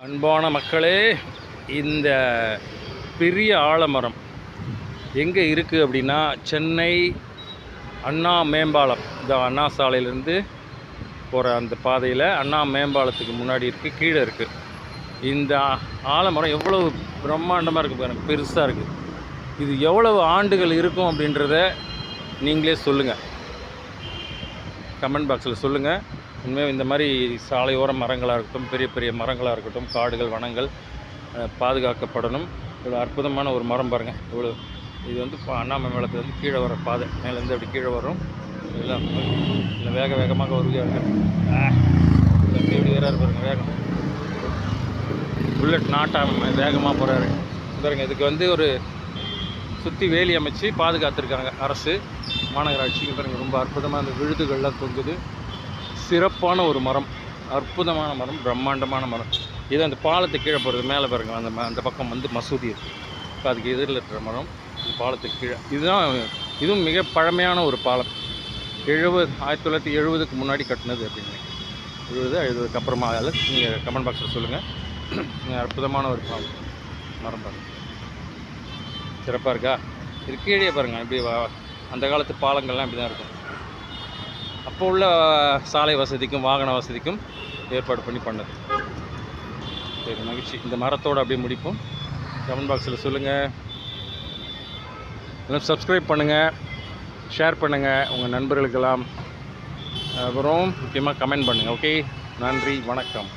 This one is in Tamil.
அன்பான மக்களே இந்த பெரிய ஆலமரம் எங்கே இருக்குது அப்படின்னா சென்னை அண்ணா மேம்பாலம். இந்த அண்ணா சாலையிலேருந்து போகிற அந்த பாதையில் அண்ணா மேம்பாலத்துக்கு முன்னாடி இருக்குது கீழே இருக்குது இந்த ஆ- ஆலமரம் எவ்வளவு பிரம்மாண்டமாக இருக்குது பாருங்க பெருசாக இருக்குது இது எவ்வளவு ஆண்டுகள் இருக்கும் அப்படின்றத நீங்களே சொல்லுங்கள் கமெண்ட் பாக்ஸில் சொல்லுங்கள் உண்மையாக இந்த மாதிரி சாலையோர மரங்களாக இருக்கட்டும் பெரிய பெரிய மரங்களாக இருக்கட்டும் காடுகள் வனங்கள் பாதுகாக்கப்படணும். இவ்வளோ அற்புதமான ஒரு மரம் பாருங்கள் இவ்வளோ இது வந்து இப்போ அண்ணாமலை மேலத்துல கீழே வர பாதை. மேலேருந்து அப்படி கீழே வரும். இதெல்லாம் இல்லை வேக வேகமாக வருகிறாங்க எப்படி எப்படி பாருங்கள் வேகம். புல்லட் நாட்டாம வேகமாக போகிறாரு பாருங்கள் இதுக்கு வந்து ஒரு சுற்றி வேலி அமைச்சு பாதுகாத்துருக்காங்க அரசு. மாநகராட்சி பாருங்கள் ரொம்ப அற்புதமாக அந்த விழுதுகள்லாம் தொங்குது. சிறப்பான ஒரு மரம். அற்புதமான மரம் பிரம்மாண்டமான மரம். இது அந்த பாலத்துக்கு கீழே போகிறது மேலே பாருங்க அந்த ம- அந்த பக்கம் வந்து மசூதி இருக்குது இப்போ அதுக்கு எதிரில் இருக்கிற மரம் இது பாலத்துக்கு கீழே. இதுதான் இதுவும் மிக பழமையான ஒரு பாலம். எழுபது ஆயிரத்தி தொள்ளாயிரத்தி எழுபதுக்கு முன்னாடி கட்டினது அப்படின்னு எழுபது எழுபதுக்கு அப்புறமா அதில் நீங்கள் கமெண்ட் பாக்ஸில் சொல்லுங்கள் அற்புதமான ஒரு பாலம் மரம் பாருங்க. சிறப்பாக இருக்கா? இது கீழே பாருங்கள் இப்படி அந்த காலத்து பாலங்கள்லாம் இப்படி தான் இருக்கும். அப்போ உள்ள சாலை வசதிக்கும் வாகன வசதிக்கும் ஏற்பாடு பண்ணி பண்ணது. சரி மகிழ்ச்சி. இந்த மரத்தோடு அப்படியே முடிப்போம். கமெண்ட் பாக்ஸில் சொல்லுங்கள் எல்லாம் சப்ஸ்கிரைப் பண்ணுங்கள் ஷேர் பண்ணுங்கள் உங்கள் நண்பர்களுக்கெல்லாம். அப்புறம் முக்கியமாக கமெண்ட் பண்ணுங்கள் ஓகே நன்றி வணக்கம்.